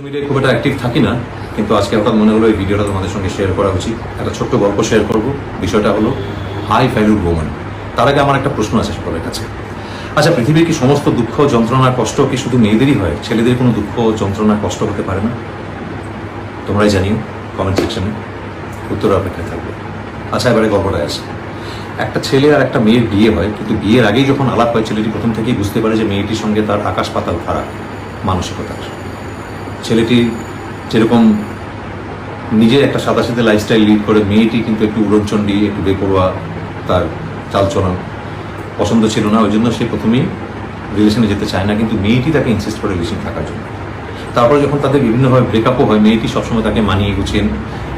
Social মিডিয়ায় খুব একটা অ্যাক্টিভ থাকি না, কিন্তু আজকে হঠাৎ মনে হলো এই ভিডিওটা তোমাদের সঙ্গে শেয়ার করা উচিত। একটা ছোট্ট গল্প শেয়ার করব। বিষয়টা হলো হাই ভ্যালুড ওমেন তার আগে আমার একটা প্রশ্ন আছে সকলের কাছে। আচ্ছা পৃথিবীর কি সমস্ত দুঃখ, যন্ত্রণা, কষ্ট কি শুধু মেয়েদেরই হয়? ছেলেদের কোনো দুঃখ, যন্ত্রণা, কষ্ট হতে পারে না? তোমরাই জানিও কমেন্ট সেকশনে উত্তর অপেক্ষায় থাকবে। আচ্ছা এবারে গল্পটায় আছে একটা ছেলে আর একটা মেয়ের বিয়ে হয়, কিন্তু বিয়ের আগেই যখন আলাপ হয়, ছেলেটি প্রথম থেকেই বুঝতে পারে যে মেয়েটির সঙ্গে তার আকাশ পাতাল ফারাক, মানসিকতার। ছেলেটি যেরকম নিজের একটা সাদা সাথে লাইফস্টাইল লিড করে, মেয়েটি কিন্তু একটু উড়নচণ্ডী একটু বেপরোয়া, তার চালচলন পছন্দ ছিল না। ওই জন্য সে প্রথমেই রিলেশনে যেতে চায় না, কিন্তু মেয়েটি তাকে ইনসিস্ট করে রিলেশন থাকার জন্য। তারপরে যখন তাদের বিভিন্নভাবে ব্রেকআপও হয়, মেয়েটি সবসময় তাকে মানিয়ে গুছিয়ে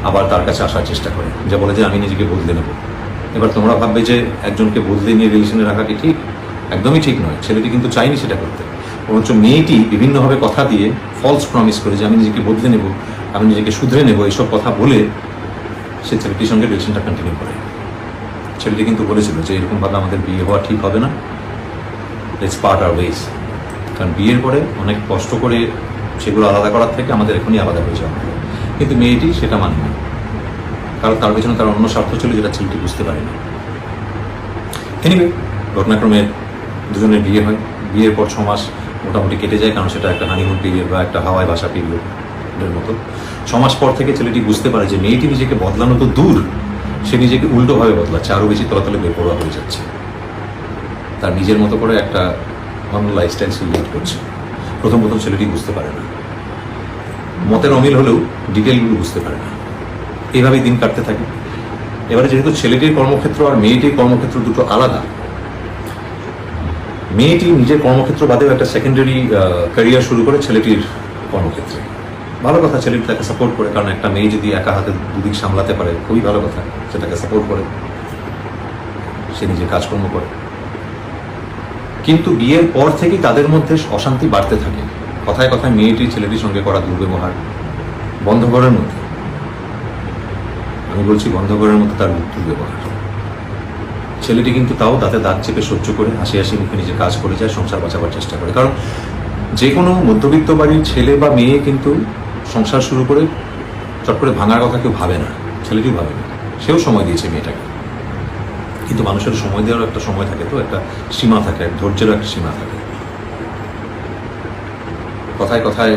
আবার তার কাছে আসার চেষ্টা করে। যা বলে যে, আমি নিজেকে বদলে নেব। এবার তোমরা ভাববে যে, একজনকে বদলে নিয়ে রিলেশনে রাখা কি ঠিক? একদমই ঠিক নয়। ছেলেটি কিন্তু চাইনি সেটা করতে। বরঞ্চ মেয়েটি বিভিন্নভাবে কথা দিয়ে ফলস প্রমিস করে যে আমি নিজেকে বদলে নেব, আমি নিজেকে শুধরে নেব, এইসব কথা বলে সে ছেলেটির সঙ্গে রিলেশনটা কন্টিনিউ করে। ছেলেটি কিন্তু বলেছিল যে এরকমভাবে আমাদের বিয়ে হওয়া ঠিক হবে না। লেটস পার্ট আর ওয়েজ কারণ বিয়ের পরে অনেক কষ্ট করে সেগুলো আলাদা করার থেকে আমাদের এখনই আলাদা হয়ে যাওয়া। কিন্তু মেয়েটি সেটা মানে না। কারণ তার পেছনে তার অন্য স্বার্থ ছিল যেটা ছেলেটি বুঝতে পারেনি এনিওয়ে ঘটনাক্রমে দুজনের বিয়ে হয়। বিয়ের পর ছ মাস মোটামুটি কেটে যায়, কারণ সেটা একটা হানিমুন পিরিয়ড বা একটা হাওয়ায় বাসা পিরিয়ডের মতো। মাস পর থেকে ছেলেটি বুঝতে পারে যে মেয়েটি নিজেকে বদলানো তো দূর, সে নিজেকে উল্টোভাবে বদলাচ্ছে, আরও বেশি তলাতলে বেপরোয়া হয়ে যাচ্ছে। তার নিজের মতো করে একটা অন্য লাইফস্টাইল সে লিড করছে। প্রথম প্রথম ছেলেটি বুঝতে পারে না। মতের অমিল হলেও ডিটেলগুলো বুঝতে পারে না। এইভাবেই দিন কাটতে থাকে। এবারে যেহেতু ছেলেটির কর্মক্ষেত্র আর মেয়েটির কর্মক্ষেত্র দুটো আলাদা মেয়েটি নিজের কর্মক্ষেত্র বাদেও একটা সেকেন্ডারি ক্যারিয়ার শুরু করে ছেলেটির কর্মক্ষেত্রে। ভালো কথা, ছেলেটি তাকে সাপোর্ট করে, কারণ একটা মেয়ে যদি একা হাতে দুদিক সামলাতে পারে, খুবই ভালো কথা সেটাকে সাপোর্ট করে। সে নিজে কাজকর্ম করে। কিন্তু বিয়ের পর থেকেই তাদের মধ্যে অশান্তি বাড়তে থাকে। কথায় কথায় মেয়েটি ছেলেটির সঙ্গে করা দুর্ব্যবহার, বন্ধ ঘরের মধ্যে। আমি বলছি বন্ধ ঘরের মধ্যে তার দুর্ব্যবহার। ছেলেটি কিন্তু তাও দাঁতে দাঁত চেপে সহ্য করে হাসি হাসি মুখে নিজে কাজ করে যায়, সংসার বাঁচাবার চেষ্টা করে। কারণ যে কোনো মধ্যবিত্ত বাড়ির ছেলে বা মেয়ে কিন্তু সংসার শুরু করে চট করে ভাঙার কথা কেউ ভাবে না, ছেলেটিও ভাবে না। সেও সময় দিয়েছে মেয়েটাকে। কিন্তু মানুষের সময় দেওয়ার একটা সময় থাকে তো, একটা সীমা থাকে ধৈর্যেরও একটা সীমা থাকে। কথায় কথায়,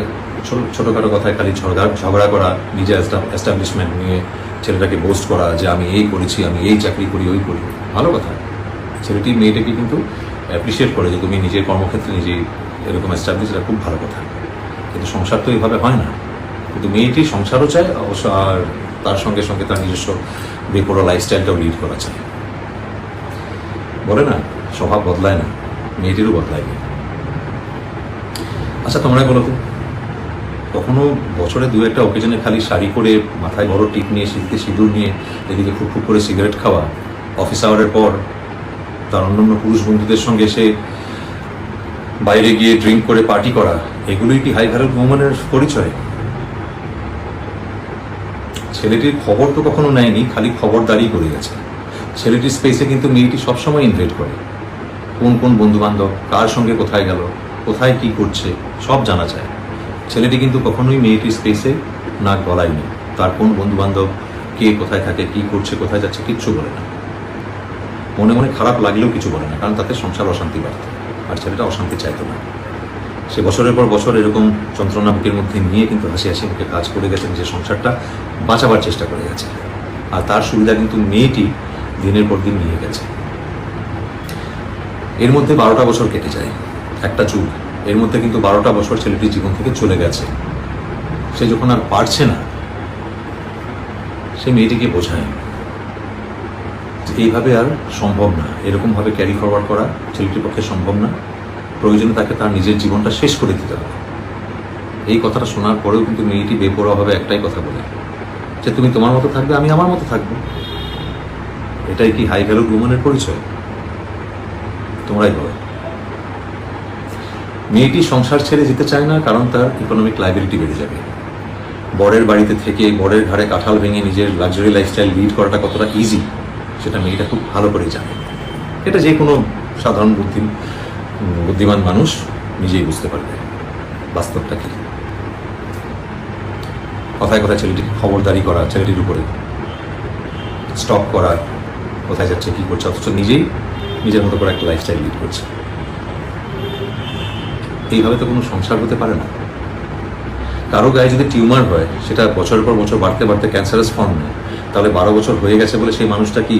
ছোট ছোটোখাটো কথায় খালি ঝগড়া ঝগড়া করা নিজের এস্টাবলিশমেন্ট নিয়ে ছেলেটাকে বোস্ট করা যে আমি এই করেছি, আমি এই চাকরি করি, ওই করি। ভালো কথা। ছেলেটি মেয়েটাকে কিন্তু অ্যাপ্রিসিয়েট করে যে তুমি নিজের কর্মক্ষেত্রে নিজেই এরকম এস্টাবলিশ এটা খুব ভালো কথা। কিন্তু সংসার তো এইভাবে হয় না। কিন্তু মেয়েটি সংসারও চায়, অবশ্য আর তার সঙ্গে সঙ্গে তার নিজস্ব বেপরোয়া লাইফস্টাইলটাও লিড করা চায়। বলে না, স্বভাব বদলায় না, মেয়েটিরও বদলায় আচ্ছা তোমরা বলো তো। কখনো বছরে দু একটা অকেশনে খালি শাড়ি করে মাথায় বড় টিপ নিয়ে শীতে সিঁদুর নিয়ে, এদিকে ফুক ফুক করে সিগারেট খাওয়া। অফিস আওয়ারের পর তার অন্যান্য পুরুষ বন্ধুদের সঙ্গে সে বাইরে গিয়ে ড্রিঙ্ক করে পার্টি করা, এগুলোই কি হাই ভ্যালু উমেনের পরিচয়? ছেলেটির খবর তো কখনো নেয়নি, খালি খবরদারি করে গেছে। ছেলেটির স্পেসে কিন্তু মেয়েটি সবসময় ইনভাইট করে। কোন কোন বন্ধু বান্ধব কার সঙ্গে কোথায় গেল, কোথায় কি করছে, সব জানা যায়। ছেলেটি কিন্তু কখনোই মেয়েটির স্পেসে নাক গলায়নি। তার কোন বন্ধু বান্ধব কে কোথায় থাকে, কি করছে, কোথায় যাচ্ছে কিচ্ছু বলে না। মনে মনে খারাপ লাগলেও কিছু বলে না, কারণ তাতে সংসার অশান্তি বাড়ত। আর ছেলেটা অশান্তি চাইতো না। সে বছরের পর বছর এরকম যন্ত্রণা বুকের মধ্যে নিয়ে কিন্তু হাসি হাসি মুখে কাজ করে গেছেন যে সংসারটা বাঁচাবার চেষ্টা করে গেছে। আর তার সুবিধা কিন্তু মেয়েটি দিনের পর দিন নিয়ে গেছে। এর মধ্যে বারোটা বছর কেটে যায়। একটা যুগ। এর মধ্যে কিন্তু বারোটা বছর ছেলেটির জীবন থেকে চলে গেছে। সে যখন আর পারছে না, সে মেয়েটিকে বোঝায় এইভাবে আর সম্ভব না। এরকমভাবে ক্যারি ফরওয়ার্ড করা ছেলেটির পক্ষে সম্ভব না। প্রয়োজনে তাকে তার নিজের জীবনটা শেষ করে দিতে হবে। এই কথাটা শোনার পরেও কিন্তু মেয়েটি বেপরোয়াভাবে একটাই কথা বলে যে, তুমি তোমার মতো থাকবে, আমি আমার মতো থাকব। এটাই কি হাই ভ্যালু উমেনের পরিচয়? তোমরাই বলো। মেয়েটি সংসার ছেড়ে যেতে চায় না, কারণ তার ইকোনমিক লাইবিলিটি বেড়ে যাবে। বরের বাড়িতে থেকে বরের ঘাড়ে কাঁঠাল ভেঙে নিজের লাক্সারি লাইফস্টাইল লিড করাটা কতটা ইজি সেটা মেয়েটা খুব ভালো করে জানে। এটা যে কোনো সাধারণ বুদ্ধি বুদ্ধিমান মানুষ নিজেই বুঝতে পারবে, বাস্তবটা কি। কথায় কথায় ছেলেটিকে খবরদারি করা, ছেলেটির উপরে স্টক করা, কোথায় যাচ্ছে, কী করছে, অথচ নিজেই নিজের মতো করে একটা লাইফস্টাইল লিড করছে। এইভাবে তো কোনো সংসার হতে পারে না। কারও গায়ে যদি টিউমার হয়, সেটা বছরের পর বছর বাড়তে বাড়তে ক্যান্সারাস ফর্ম নেয়। তাহলে বারো বছর হয়ে গেছে বলে সেই মানুষটা কি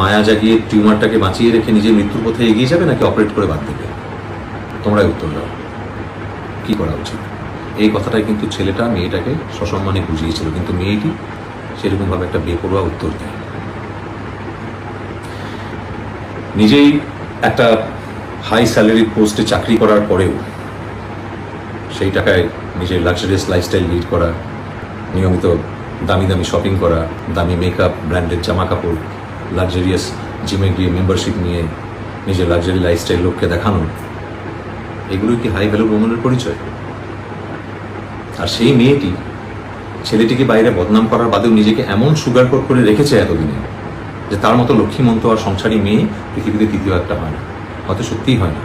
মায়া জাগিয়ে টিউমারটাকে বাঁচিয়ে রেখে নিজের মৃত্যুর পথে এগিয়ে যাবে নাকি অপারেট করে বাদ দেবে? তোমরাই উত্তর দাও। কি করা উচিত? এই কথাটাই কিন্তু ছেলেটা মেয়েটাকে সসম্মানে বুঝিয়েছিল, কিন্তু মেয়েটি সেরকমভাবে একটা বেপরোয়া উত্তর দেয় নিজেই একটা হাই স্যালারি পোস্টে চাকরি করার পরেও সেই টাকায় নিজের লাক্সারিয়াস লাইফস্টাইল লিড করা, নিয়মিত দামি দামি শপিং করা, দামি মেকআপ ব্র্যান্ডেড জামা কাপড় লাক্সারিয়াস জিমে গিয়ে মেম্বারশিপ নিয়ে নিজের লাক্সারি লাইফস্টাইল লোককে দেখানো, এগুলোই কি হাই ভ্যালু ভ্রমণের পরিচয়? আর সেই মেয়েটি ছেলেটিকে বাইরে বদনাম করার বাদেও নিজেকে এমন সুগার করে রেখেছে এতদিনে যে তার মতো লক্ষ্মীমন্ত আর সংসারী মেয়ে পৃথিবীতে তৃতীয় একটা হয় না। হয়তো সত্যিই হয় না।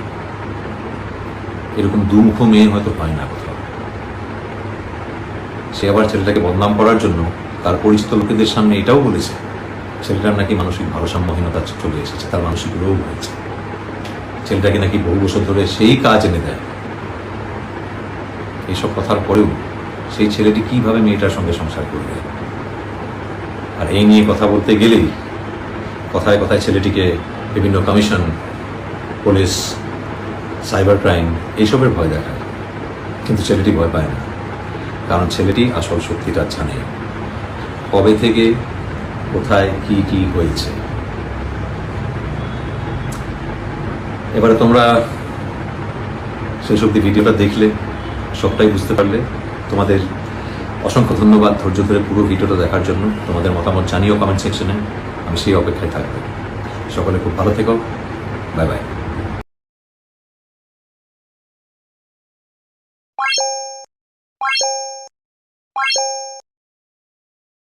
এরকম দুমুখ মেয়ে হয়তো হয় না কোথাও। সে আবার ছেলেটাকে বদনাম করার জন্য তার পরিচিত লোকেদের সামনে এটাও বলেছে, ছেলেটার নাকি মানসিক ভারসাম্যহীনতা চলে এসেছে, তার মানসিক রোগ হয়েছে। ছেলেটাকে নাকি বহু বছর ধরে সেই কাজ এনে দেয়। এইসব কথার পরেও সেই ছেলেটি কীভাবে মেয়েটার সঙ্গে সংসার করবে? আর এই নিয়ে কথা বলতে গেলেই কথায় কথায় ছেলেটিকে বিভিন্ন কমিশন পুলিশ, সাইবার ক্রাইম, এইসবের ভয় দেখায়। কিন্তু ছেলেটি ভয় পায় না। কারণ ছেলেটি আসল সত্যিটা জানে কবে থেকে, কোথায়, কি কি হয়েছে? এবারে তোমরা শেষ অব্দি ভিডিওটা দেখলে, সবটাই বুঝতে পারলে। তোমাদের অসংখ্য ধন্যবাদ ধৈর্য ধরে পুরো ভিডিওটা দেখার জন্য। তোমাদের মতামত জানিও কমেন্ট সেকশনে। আমি সেই অপেক্ষায় থাকব। সকলে খুব ভালো থেকো। Bye bye.